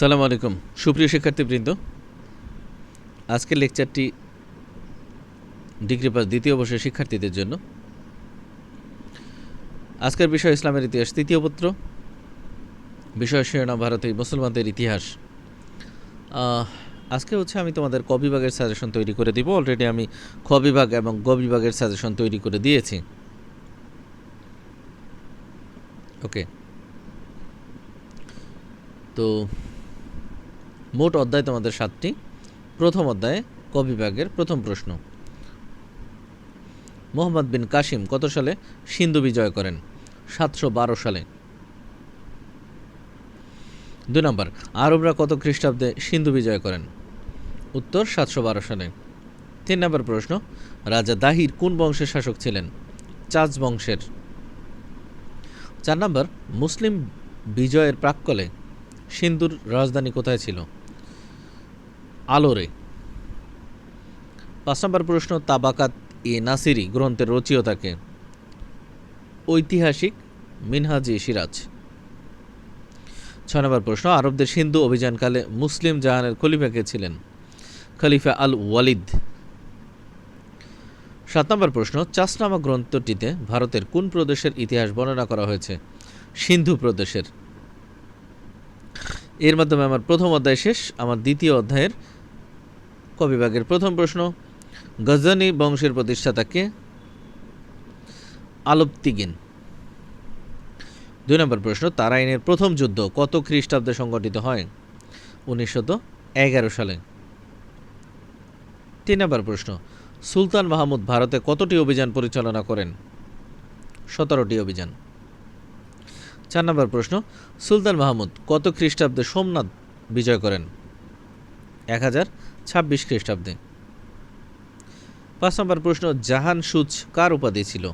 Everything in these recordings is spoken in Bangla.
সালাম আলাইকুম। সুপ্রিয় শিক্ষার্থীবৃন্দ, আজকের লেকচারটি ডিগ্রি পাস দ্বিতীয় বর্ষের শিক্ষার্থীদের জন্য। আজকের বিষয় ইসলামের ইতিহাস, তৃতীয় পত্র। বিষয় শিরোনাম ভারতের মুসলমানদের ইতিহাস। আজকে হচ্ছে আমি তোমাদের ক বিভাগের সাজেশন তৈরি করে দিব। অলরেডি আমি খ বিভাগ এবং গ বিভাগের সাজেশন তৈরি করে দিয়েছি। ওকে তো মোট অধ্যায় তোমাদের সাতটি। প্রথম অধ্যায়ে ক বিভাগের প্রথম প্রশ্ন। মোহাম্মদ বিন কাসিম কত সালে সিন্ধু বিজয় করেন? সাতশো বারো সালে। দুই নম্বর, আরবরা কত খ্রিস্টাব্দে সিন্ধু বিজয় করেন? উত্তর, সাতশো বারো সালে। তিন নম্বর প্রশ্ন, রাজা দাহির কোন বংশের শাসক ছিলেন? চাচ বংশের। চার নম্বর, মুসলিম বিজয়ের প্রাক্কলে সিন্ধুর রাজধানী কোথায় ছিল? আলোরে পাঁচ নম্বর প্রশ্ন, তাবাকাত ই নাসিরি গ্রন্থের রচয়িতাকে। ঐতিহাসিক মিনহাজি সিরাজ। ছয় নম্বর প্রশ্ন, আরবদের সিন্ধু অভিযানকালে মুসলিম জাহানের খলিফা কে ছিলেন? খলিফা আল ওয়ালিদ। সাত নম্বর প্রশ্ন চাষ নামক গ্রন্থটিতে ভারতের কোন প্রদেশের ইতিহাস বর্ণনা করা হয়েছে? সিন্ধু প্রদেশের। এর মাধ্যমে আমার প্রথম অধ্যায় শেষ, আমার দ্বিতীয় অধ্যায়ের কবিভাগের প্রথম প্রশ্ন, গজনী বংশের প্রতিষ্ঠাতাকে আলপতিগিন। দুই নম্বর প্রশ্ন, তারাইনের প্রথম যুদ্ধ কত খ্রিস্টাব্দে সংগঠিত হয়? উনিশশত এগারো সালে। তিন নম্বর প্রশ্ন, সুলতান মাহমুদ ভারতে কতটি অভিযান পরিচালনা করেন? সতেরোটি অভিযান। চার নম্বর প্রশ্ন, সুলতান মাহমুদ কত খ্রিস্টাব্দে সোমনাথ বিজয় করেন? এক হাজার ছাব্বিশ খ্রিস্টাব্দে। পাঁচ নম্বর প্রশ্ন, জাহান সুচ কার উপাধি ছিল?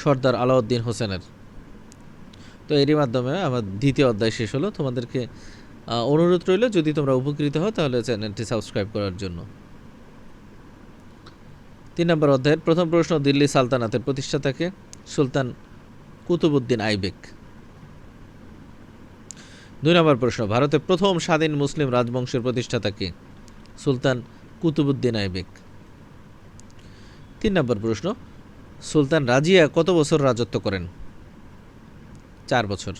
সর্দার আলাউদ্দিন হোসেনের। তো এরই মাধ্যমে আমার দ্বিতীয় অধ্যায় শেষ হলো। তোমাদেরকে অনুরোধ রইল, যদি তোমরা উপকৃত হও, তাহলে চ্যানেলটি সাবস্ক্রাইব করার জন্য। তিন নম্বর অধ্যায়ের প্রথম প্রশ্ন, দিল্লি সালতানাতের প্রতিষ্ঠাতাকে, সুলতান কুতুবুদ্দিন আইবেক। দুই নম্বর প্রশ্ন, ভারতের প্রথম স্বাধীন মুসলিম রাজবংশের প্রতিষ্ঠাতা কে? সুলতান কুতুবুদ্দিন আইবেক। তিন নম্বর প্রশ্ন, সুলতান রাজিয়া কত বছর রাজত্ব করেন? চার বছর।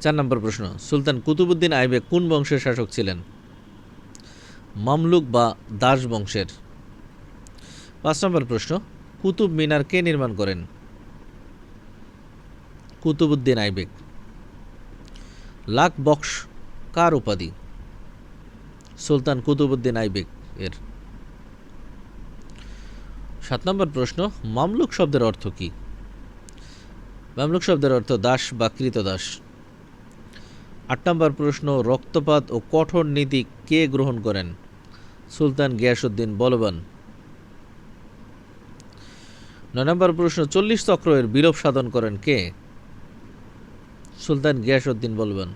চার নম্বর প্রশ্ন, সুলতান কুতুবুদ্দিন আইবেক কোন বংশের শাসক ছিলেন? মামলুক বা দাস বংশের। পাঁচ নম্বর প্রশ্ন, কুতুব মিনার কে নির্মাণ করেন? কুতুবুদ্দিন আইবেক। লাখ বক্স কার উপাধি? সুলতান কুতুবুদ্দিন আইবেক এর। সাত নম্বর প্রশ্ন, মামলুক শব্দের অর্থ কি? মামলুক শব্দের অর্থ দাস বা কৃতদাস। আট নম্বর প্রশ্ন, রক্তপাত ও কঠোর নীতি কে গ্রহণ করেন? সুলতান গিয়াসুদ্দিন বলবান। নয় নম্বর প্রশ্ন, চল্লিশ চক্র এর বিলোপ সাধন করেন কে? সুলতান গিয়াসুদ্দিন বলবান।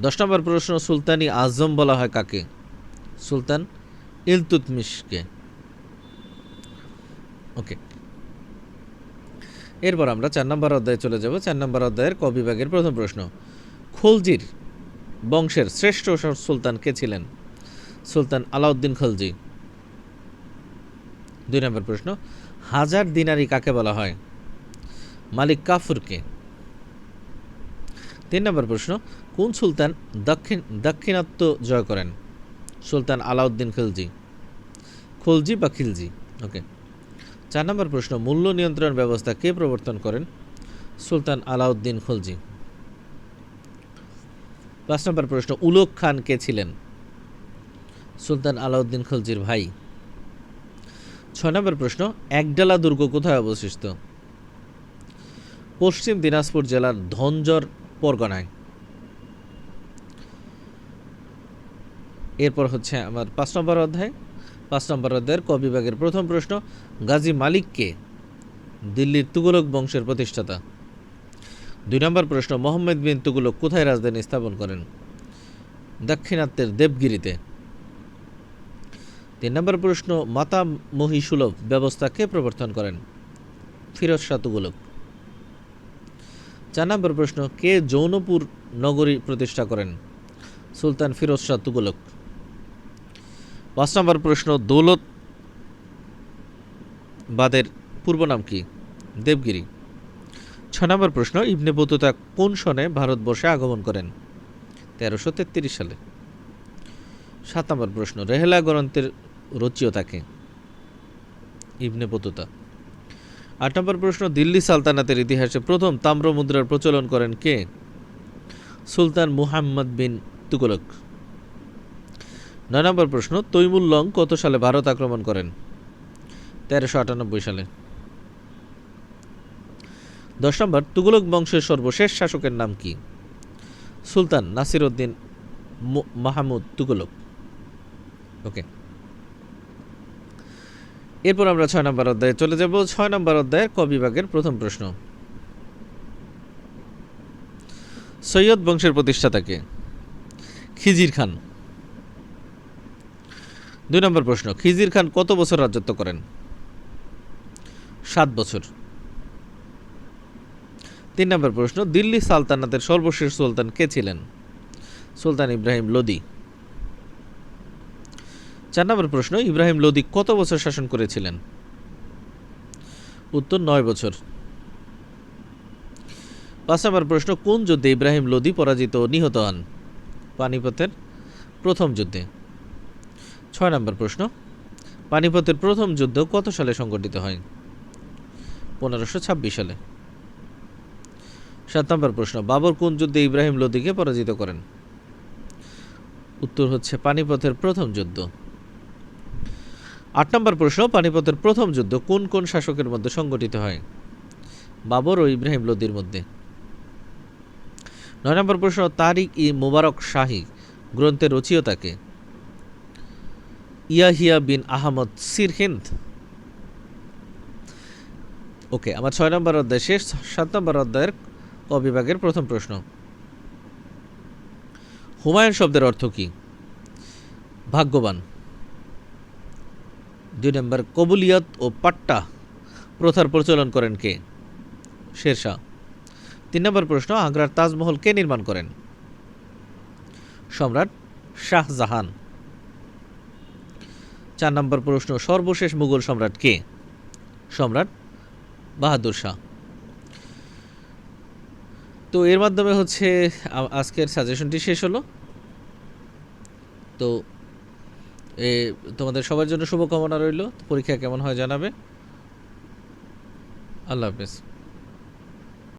দশ নম্বর প্রশ্ন, সুলতানি আজম বলা হয় কাকে? সুলতান ইলতুতমিশকে। ওকে। এরপর আমরা চার নম্বর অধ্যায়ে চলে যাব। চার নম্বর অধ্যায়ের ক বিভাগের প্রথম প্রশ্ন, খলজির বংশের শ্রেষ্ঠ সুলতান কে ছিলেন? সুলতান আলাউদ্দিন খলজি। দুই নম্বর প্রশ্ন, হাজার দিনারি কাকে বলা হয়? মালিক কাফুরকে। তিন নম্বর প্রশ্ন, কোন সুলতান দক্ষিণ, দাক্ষিণাত্য জয় করেন? সুলতান আলাউদ্দিন খিলজি। খলজি বা খিলজি? ওকে চার নম্বর প্রশ্ন, মূল্য নিয়ন্ত্রণ ব্যবস্থা কে প্রবর্তন করেন? সুলতান আলাউদ্দিন খলজি। পাঁচ নম্বর প্রশ্ন উলক খান কে ছিলেন? সুলতান আলাউদ্দিন খলজির ভাই। ছয় নম্বর প্রশ্ন, একডালা দুর্গ কোথায় অবশিষ্ট পশ্চিম দিনাজপুর জেলার ধনজর পরগনায়। এরপর হচ্ছে আমার পাঁচ নম্বর অধ্যায়। পাঁচ নম্বর অধ্যায়ের ক বিভাগের প্রথম প্রশ্ন, গাজী মালিককে দিল্লির তুগলক বংশের প্রতিষ্ঠাতা? দুই নম্বর প্রশ্ন, মোহাম্মদ বিন তুগলক কোথায় রাজধানী স্থাপন করেন? দাক্ষিণাত্যের দেবগিরিতে। তিন নম্বর প্রশ্ন, মাতা মহিসুলভ ব্যবস্থা কে প্রবর্তন করেন? ফিরোজ শাহ তুগলক। চার নম্বর প্রশ্ন, কে জৌনপুর নগরী প্রতিষ্ঠা করেন? সুলতান ফিরোজ শাহ তুগলক। পাঁচ নম্বর প্রশ্ন, দৌলত বাদের পূর্ব নাম কি? দেবগিরি। ছ নম্বর প্রশ্ন, ইবনে বতুতা কোন সনে ভারতবর্ষে আগমন করেন? তেরোশো তেত্রিশ সালে। সাত নম্বর প্রশ্ন, রেহেলা গ্রন্থের রচিও রচিয়তাকে ইবনে বতুতা। আট নম্বর প্রশ্ন, দিল্লি সালতানাতের ইতিহাসে প্রথম তাম্র মুদ্রার প্রচলন করেন কে? সুলতান মুহাম্মদ বিন তুগলক। নয় নম্বর প্রশ্ন তৈমুল লং কত সালে ভারত আক্রমণ করেন? তেরোশো আটানব্বই সালে। দশ নম্বর, তুগলক বংশের সর্বশেষ শাসকের নাম কি? সুলতান নাসির উদ্দিন মাহমুদ তুগলক। ওকে। এরপর আমরা ছয় নম্বর অধ্যায়ে চলে যাব। ছয় নম্বর অধ্যায়ের ক বিভাগের প্রথম প্রশ্ন। সৈয়দ বংশের প্রতিষ্ঠাতাকে খিজির খান। দুই নম্বর প্রশ্ন, খিজির খান কত বছর রাজত্ব করেন? সাত বছর। তিন নম্বর প্রশ্ন, দিল্লি সালতানাতের সর্বশেষ সুলতান কে ছিলেন? সুলতান ইব্রাহিম লোদি। চার নম্বর প্রশ্ন, ইব্রাহিম লোদি কত বছর শাসন করেছিলেন? উত্তর, নয় বছর। পাঁচ নম্বর প্রশ্ন, কোন যুদ্ধে ইব্রাহিম লোদি পরাজিত নিহত হন? পানিপথের প্রথম যুদ্ধে। ছয় নম্বর প্রশ্ন, পানিপথের প্রথম যুদ্ধ কত সালে সংগঠিত হয়? পনেরোশো ছাব্বিশ সালে। সাত নম্বর প্রশ্ন, বাবর কোন যুদ্ধে ইব্রাহিম লোদিকে পরাজিত করেন? উত্তর হচ্ছে, পানিপথের প্রথম যুদ্ধ। নম্বর প্রশ্ন, পানিপথের প্রথম যুদ্ধ কোন কোন শাসকের মধ্যে সংগঠিত হয়? বাবর ও ইব্রাহিম লোদির মধ্যে। নয় নম্বর প্রশ্ন, তারিক ই মুবারক শাহী গ্রন্থের রচিয়তাকে ইয়াহিয়া বিন আহমদ সির হিন্দ ওকে, আমার ছয় নম্বর অধ্যায় শেষ, সাত নম্বর অধ্যায়ের ক বিভাগের প্রথম প্রশ্ন। হুমায়ুন শব্দের অর্থ কি? ভাগ্যবান। দুই নম্বর কবুলিয়ত ও পাট্টা প্রথার প্রচলন করেন কে? শেরশাহ। তিন নম্বর প্রশ্ন, আগ্রার তাজমহল কে নির্মাণ করেন? সম্রাট শাহজাহান। চার নম্বর প্রশ্ন, সর্বশেষ মুঘল সম্রাট কে? সম্রাট বাহাদুর শাহ। তো এর মাধ্যমে হচ্ছে আজকের সাজেশনটি শেষ হলো। তো এ তোমাদের সবার জন্য শুভকামনা রইল। পরীক্ষা কেমন হয় জানাবে। আল্লাহ হাফেজ।